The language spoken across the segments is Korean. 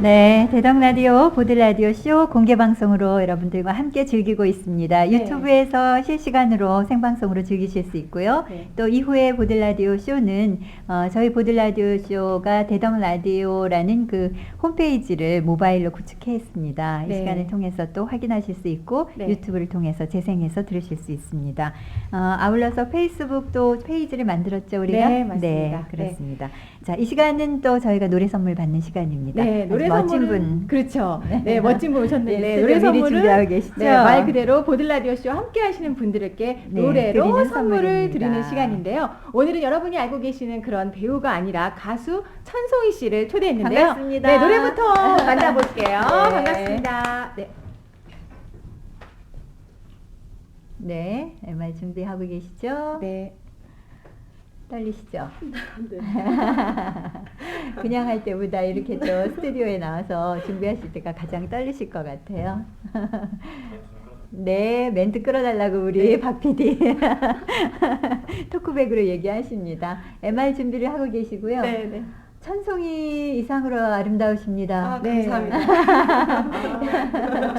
대덕 라디오 보드 라디오 쇼 공개 방송으로 여러분들과 함께 즐기고 있습니다. 네. 유튜브에서 실시간으로 생방송으로 즐기실 수 있고요. 네. 또 이후에 보드 라디오 쇼는 어, 저희 보드 라디오 쇼가 대덕 라디오라는 그 홈페이지를 모바일로 구축해 있습니다. 이 네. 시간을 통해서 또 확인하실 수 있고 네. 유튜브를 통해서 재생해서 들으실 수 있습니다. 어, 아울러서 페이스북도 페이지를 만들었죠 우리가. 네, 맞습니다. 그렇습니다. 자, 이 시간은 또 저희가 노래 선물 받는 시간입니다. 네, 노래 멋진 선물은 분. 그렇죠. 네, 멋진 분 오셨는데 네, 노래 계시죠? 네, 말 그대로 보들라디오 쇼 함께 하시는 분들께 네, 노래로 드리는 선물을 선물입니다. 드리는 시간인데요. 오늘은 여러분이 알고 계시는 그런 배우가 아니라 가수 천송이 씨를 초대했는데요. 반갑습니다. 네, 노래부터 만나볼게요. 네. 반갑습니다. 네. 네, MR 준비하고 계시죠? 네. 떨리시죠? 네. 그냥 할 때보다 이렇게 또 스튜디오에 나와서 준비하실 때가 가장 떨리실 것 같아요. 네, 멘트 끌어달라고 우리 박 PD 토크백으로 얘기하십니다. MR 준비를 하고 계시고요. 네, 네. 천송이 이상으로 아름다우십니다. 아, 네. 감사합니다.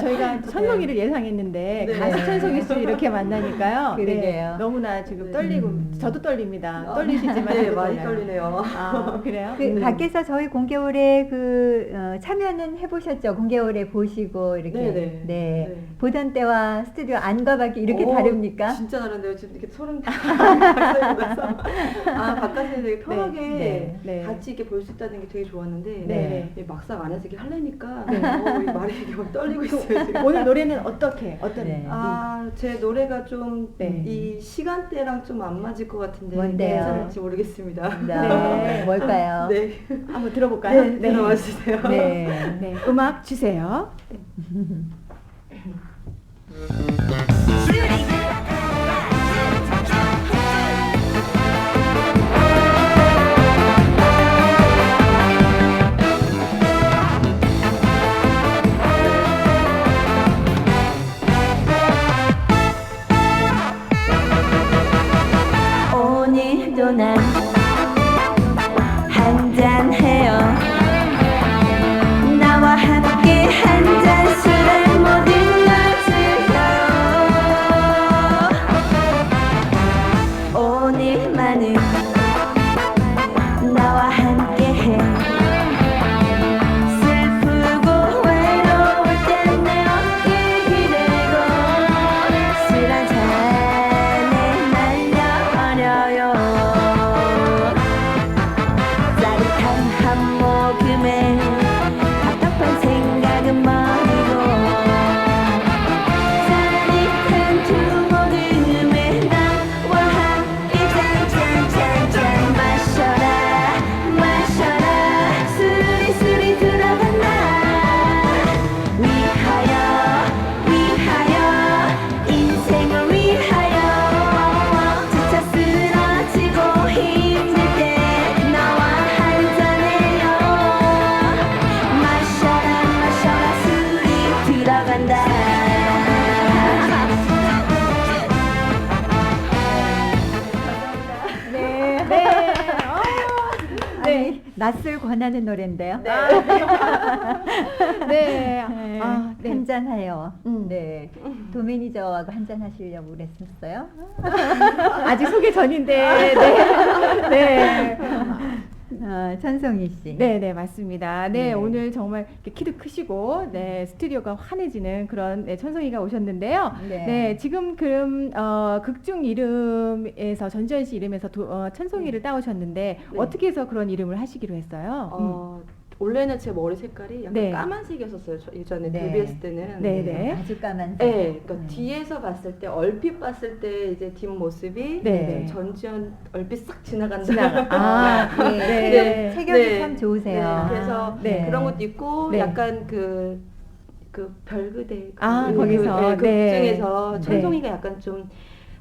저희가 천송이를 예상했는데 네. 가수 천송이 씨 이렇게 만나니까요. 그러게요. 네, 너무나 지금 네. 떨리고 음. 저도 떨립니다. 아, 떨리시지만 네, 저도 많이. 떨리네요. 아, 그래요? 그 네. 밖에서 저희 공개홀에 그 어, 참여는 해보셨죠? 공개홀에 보시고 이렇게 네, 네. 네. 보던 때와 스튜디오 안과 밖이 이렇게 오, 다릅니까? 진짜 다른데요. 지금 이렇게 소름 돋아서 아 바깥에서 되게 편하게 네, 네. 같이 이렇게 볼수 있다는 게 되게 좋았는데 네. 네, 막상 안에서 이렇게 하려니까 네. 어, 이 말이 이게 막 떨리고 있어요. 지금. 오늘 노래는 어떻게 어떤 네. 아, 제 노래가 좀 이 네. 시간대랑 좀 안 맞을 것 같은데 뭔데요? 괜찮을지 모르겠습니다. 네. 뭘까요? 네, 한번 들어볼까요? 네, 들어와 주세요. 네. 네, 음악 주세요. 낯을 권하는 노래인데요. 네. 네. 아, 네. 한잔해요. 음. 네. 도매니저하고 한잔 하시려고 그랬었어요? 아직 소개 전인데. 네. 네. 어, 천송이 씨. 네, 네, 맞습니다. 네, 네. 오늘 정말 이렇게 키도 크시고, 네, 스튜디오가 환해지는 그런 네, 천성이가 오셨는데요. 네. 네, 지금 그럼 어, 극중 이름에서 전지현 씨 이름에서 도, 어, 천송이를 따오셨는데 네. 어떻게 해서 그런 이름을 하시기로 했어요? 어, 원래는 제 머리 색깔이 약간 네. 까만색이었었어요. 저 예전에 네. 데뷔했을 때는. 네, 네. 아주 까만. 네, 그러니까 네. 뒤에서 봤을 때 얼핏 봤을 때 이제 뒷 모습이 네. 전지현 얼핏 싹 지나간다. 지나가. 아, 네. 네. 체격이 네. 참 좋으세요. 네, 그래서 네. 그런 것도 있고 네. 약간 그, 그 별그대 그, 아, 그, 거기서. 네, 네. 극중에서 네. 천송이가 약간 좀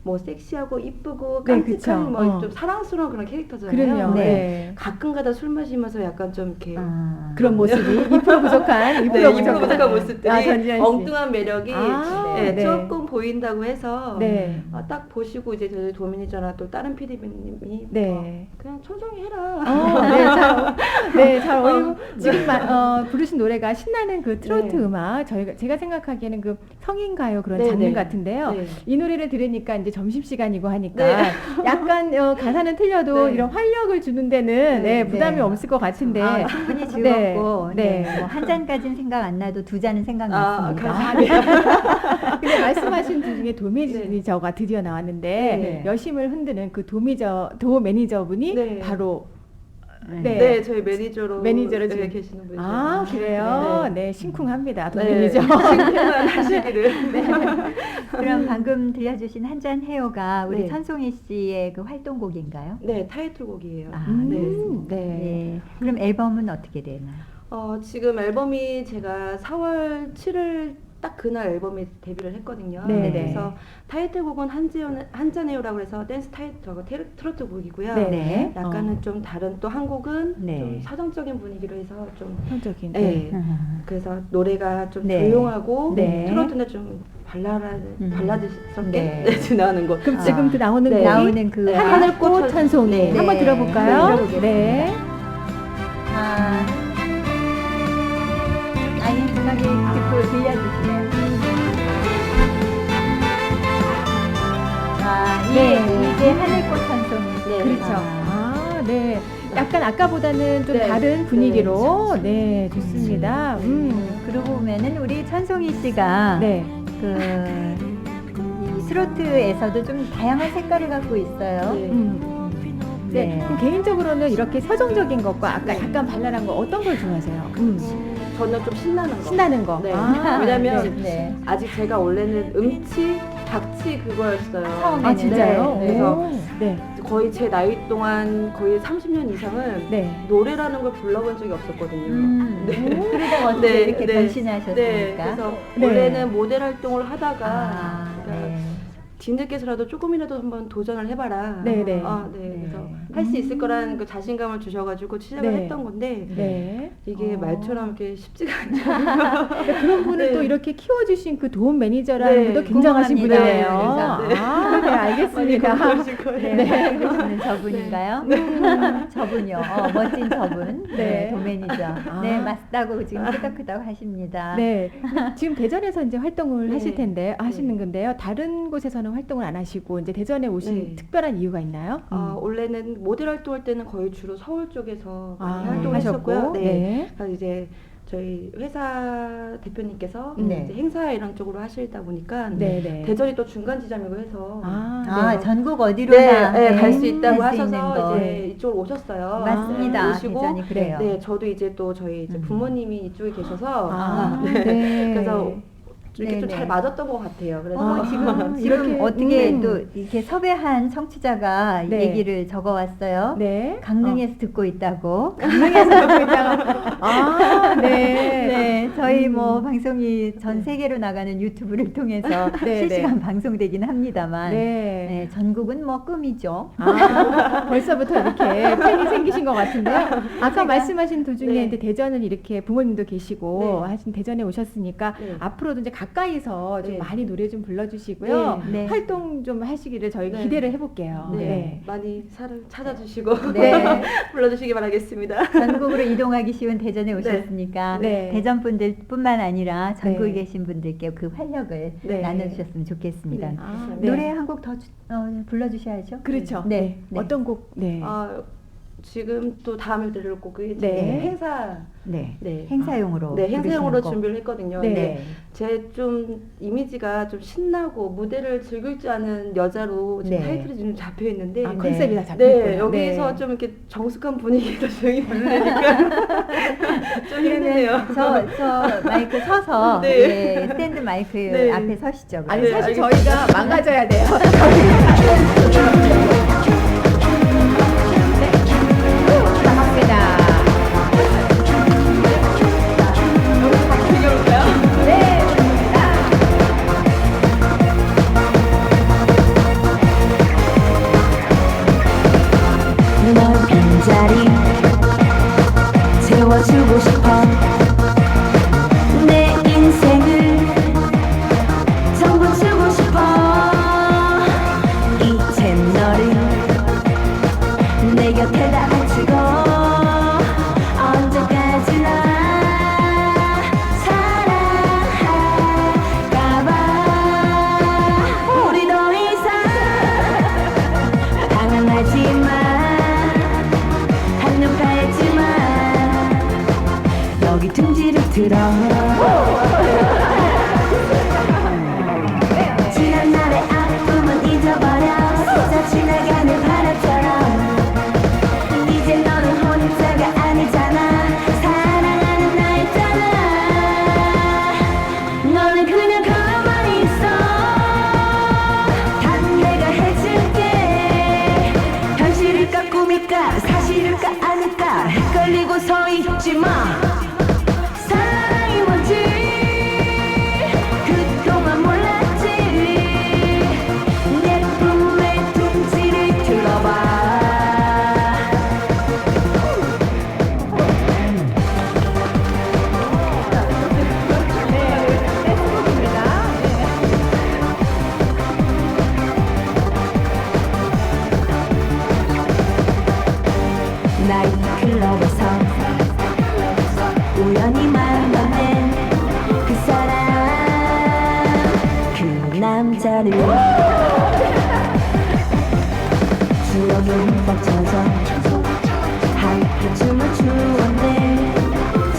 뭐 섹시하고 이쁘고 네, 깜찍한 그쵸. 뭐 어. 좀 사랑스러운 그런 캐릭터잖아요. 그럼요. 네. 네. 가끔가다 술 마시면서 약간 좀 이렇게 아. 그런 모습이 2% 부족한 2% 네, 부족한, 모습들이 아, 전지현 씨. 엉뚱한 매력이 아, 네, 네. 조금 보인다고 해서 네. 아, 딱 보시고 이제 저희 도민이잖아 또 다른 PD님이 네. 그냥 천정이 해라. 어, 네, 잘, 네, 잘 어울리고 지금 마, 어, 부르신 노래가 신나는 그 트로트 네. 음악 저희가 제가 생각하기에는 그 성인 가요 그런 네, 장르 네. 같은데요. 네. 이 노래를 들으니까 이제 점심 시간이고 하니까 네. 약간 어, 가사는 틀려도 네. 이런 활력을 주는 데는 네, 네. 부담이 네. 없을 것 같은데. 아, 충분히 즐겁고 네. 네. 네. 뭐한 잔까지는 생각 안 나도 두 잔은 생각 아, 났습니다. 감사합니다. 근데 말씀하신 분 중에 도매니저가 드디어 나왔는데 네. 여심을 흔드는 그 도미저 도 매니저분이 네. 바로 네. 네. 네, 저희 매니저로 매니저로 네, 지금- 계시는 분이죠. 아 그래요? 네. 네, 심쿵합니다 도 네. 매니저. 신기한 하시기를. 네. 그럼 방금 들려주신 한잔 해요가 우리 네. 천송이 씨의 그 활동곡인가요? 네, 타이틀곡이에요. 아, 음, 네. 네. 네. 그럼 앨범은 어떻게 되나요? 어, 지금 앨범이 제가 4월 7일 딱 그날 앨범이 데뷔를 했거든요. 네, 그래서 타이틀곡은 한지연 한잔해요라고 해서 댄스 타이틀 트로트 곡이고요. 네. 네. 약간은 좀 다른 또 한 곡은 네. 좀 사정적인 분위기로 해서 좀 현적인. 네. 음. 그래서 노래가 좀 네. 조용하고 네. 트로트는 좀 발라드 음. 발라드스럽게. 지나는 곡. 그럼 아. 지금 그 나오는 나오는 그 네. 하늘꽃 찬송이 네. 한번 네. 들어볼까요? 네, 아. 아, 네. 약간 아까보다는 좀 네. 다른 분위기로 네, 네. 좋습니다. 음. 그러고 보면은 우리 천송이 씨가 네. 그 이 트로트에서도 좀 다양한 색깔을 갖고 있어요. 네. 음. 네. 네. 그럼 개인적으로는 이렇게 서정적인 것과 아까 약간 발랄한 거 어떤 걸 좋아하세요? 음. 저는 좀 신나는 거. 신나는 거. 네. 아, 왜냐면 네. 네. 아직 제가 원래는 음치, 박치 그거였어요. 처음에는. 아, 진짜요? 네. 그래서 오. 네. 거의 제 나이 동안 거의 30년 이상은 네. 노래라는 걸 불러본 적이 없었거든요. 음, 네. 그러다가 어떻게 네, 이렇게 네. 변신하셨습니까? 네, 그래서 네. 원래는 모델 활동을 하다가 아, 네. 진들께서라도 조금이라도 한번 도전을 해봐라. 네, 네. 아, 네. 네. 그래서 할 수 있을 거라는 그 자신감을 주셔가지고 시작을 네. 했던 건데 네. 이게 어. 말처럼 이렇게 쉽지가 않죠. 근데 그런 분을 네. 또 이렇게 키워주신 그 도움 매니저라는 네, 분도 굉장하신 궁금합니다. 분이네요. 네. 아, 네, 알겠습니다. 그러실 거예요. 네, 그러시는 저분인가요? 음, 저분요. 어, 멋진 저분. 네, 네. 도매니저. 아. 네, 맞다고 지금 끄덕끄덕 하십니다. 네. 지금 대전에서 이제 활동을 네. 하실 텐데 하시는 네. 건데요. 다른 곳에서는 활동을 안 하시고 이제 대전에 오신 네. 특별한 이유가 있나요? 아, 음. 원래는 모델 활동할 때는 거의 주로 서울 쪽에서 많이 아, 활동을 하셨고, 했었고요. 네. 네. 그래서 이제 저희 회사 대표님께서 네. 이제 행사 이런 쪽으로 하시다 보니까 네, 네. 대전이 또 중간 지점이고 해서 아, 아, 네. 전국 어디로나 네, 갈수 네, 있다고 갈수 있는 하셔서 거. 이제 이쪽으로 오셨어요. 맞습니다. 오시고 대전이 그래요. 네, 저도 이제 또 저희 이제 음. 부모님이 이쪽에 계셔서 아, 네. 네. 그래서 이렇게 네, 좀 네. 잘 맞았던 것 같아요. 그래서 어, 지금 지금 이렇게, 어떻게 음. 또 이렇게 섭외한 청취자가 네. 얘기를 적어 왔어요. 네. 강릉에서 듣고 있다고. 강릉에서 듣고 있다가 아, 네. 네, 저희 음. 뭐 방송이 전 세계로 나가는 유튜브를 통해서 네, 실시간 방송되긴 합니다만, 네. 네, 전국은 뭐 꿈이죠. 아, 벌써부터 이렇게 팬이 생기신 것 같은데요. 아까 말씀하신 도중에 네. 이제 대전은 이렇게 부모님도 계시고 네. 하신 대전에 오셨으니까 네. 앞으로도 이제 가까이서 좀 네. 많이 노래 좀 불러주시고요. 네. 활동 좀 하시기를 저희 네. 기대를 해볼게요. 네, 네. 많이 사랑 찾아주시고 네. 불러주시기 바라겠습니다. 전국으로 이동하기 쉬운 대전에 오셨으니까 네. 대전 분들 뿐만 아니라 전국에 네. 계신 분들께 그 활력을 네. 나눠주셨으면 좋겠습니다. 네. 아, 네. 노래 한 곡더 어, 불러주셔야죠. 그렇죠. 네. 네. 네. 어떤 곡? 네. 아, 지금 또 다음에 들을 곡이 네. 행사 네. 네. 행사용으로. 네, 행사용으로 곡. 준비를 했거든요. 네. 근데 제좀 이미지가 좀 신나고 무대를 즐길 줄 아는 여자로 지금 네. 타이틀이 좀 잡혀 있는데 아, 네. 컨셉이 다 잡혀 네, 있고요. 여기서 네. 좀 이렇게 정숙한 분위기에서 조용히 부르니까 좀 힘드네요. 저, 저 마이크 서서 네. 예, 스탠드 마이크 네. 앞에 서시죠. 그럼. 아니 네, 사실 알겠습니다. 저희가 망가져야 돼요. 다리. 채워주고 싶어 둥지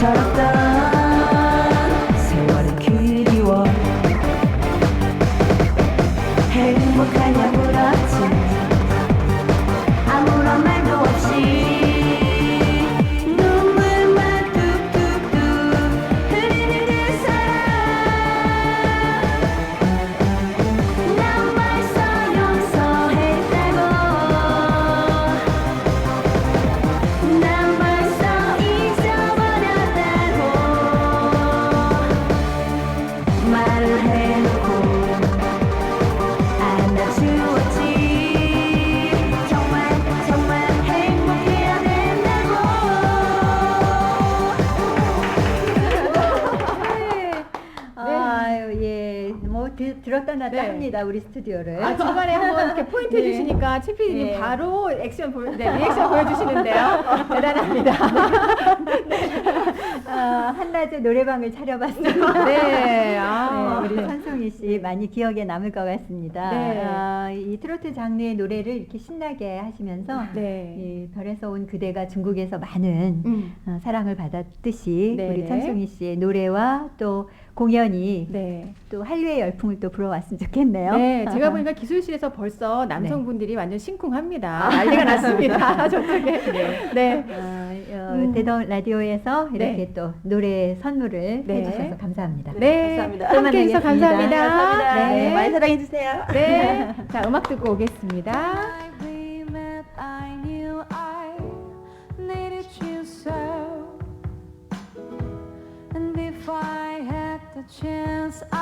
저었던 놨다 네. 합니다, 우리 스튜디오를. 아, 중간에 한번 이렇게 포인트 네. 해주시니까 최PD님 네. 바로 액션 보, 네, 리액션 보여주시는데요. 대단합니다. 아, 한낮에 노래방을 차려봤습니다. 네, 아, 네, 우리 네. 천송이 씨 많이 기억에 남을 것 같습니다. 네. 아, 이 트로트 장르의 노래를 이렇게 신나게 하시면서 네. 이 별에서 온 그대가 중국에서 많은 음, 어, 사랑을 받았듯이 네, 우리 네. 천송이 씨의 노래와 또 공연이 네. 또 한류의 열풍을 또 불어왔으면 좋겠네요. 네, 제가 보니까 기술실에서 벌써 남성분들이 완전 심쿵합니다. 난리가 났습니다. 저쪽에. 네. 어, 어, 음. 대동 라디오에서 이렇게 네. 또 노래 선물을 네. 해주셔서 감사합니다. 네. 감사합니다. 함께 해주셔서 감사합니다. 감사합니다. 네. 많이 사랑해 주세요. 네. 자, 음악 듣고 오겠습니다. chance.